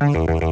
Altyazı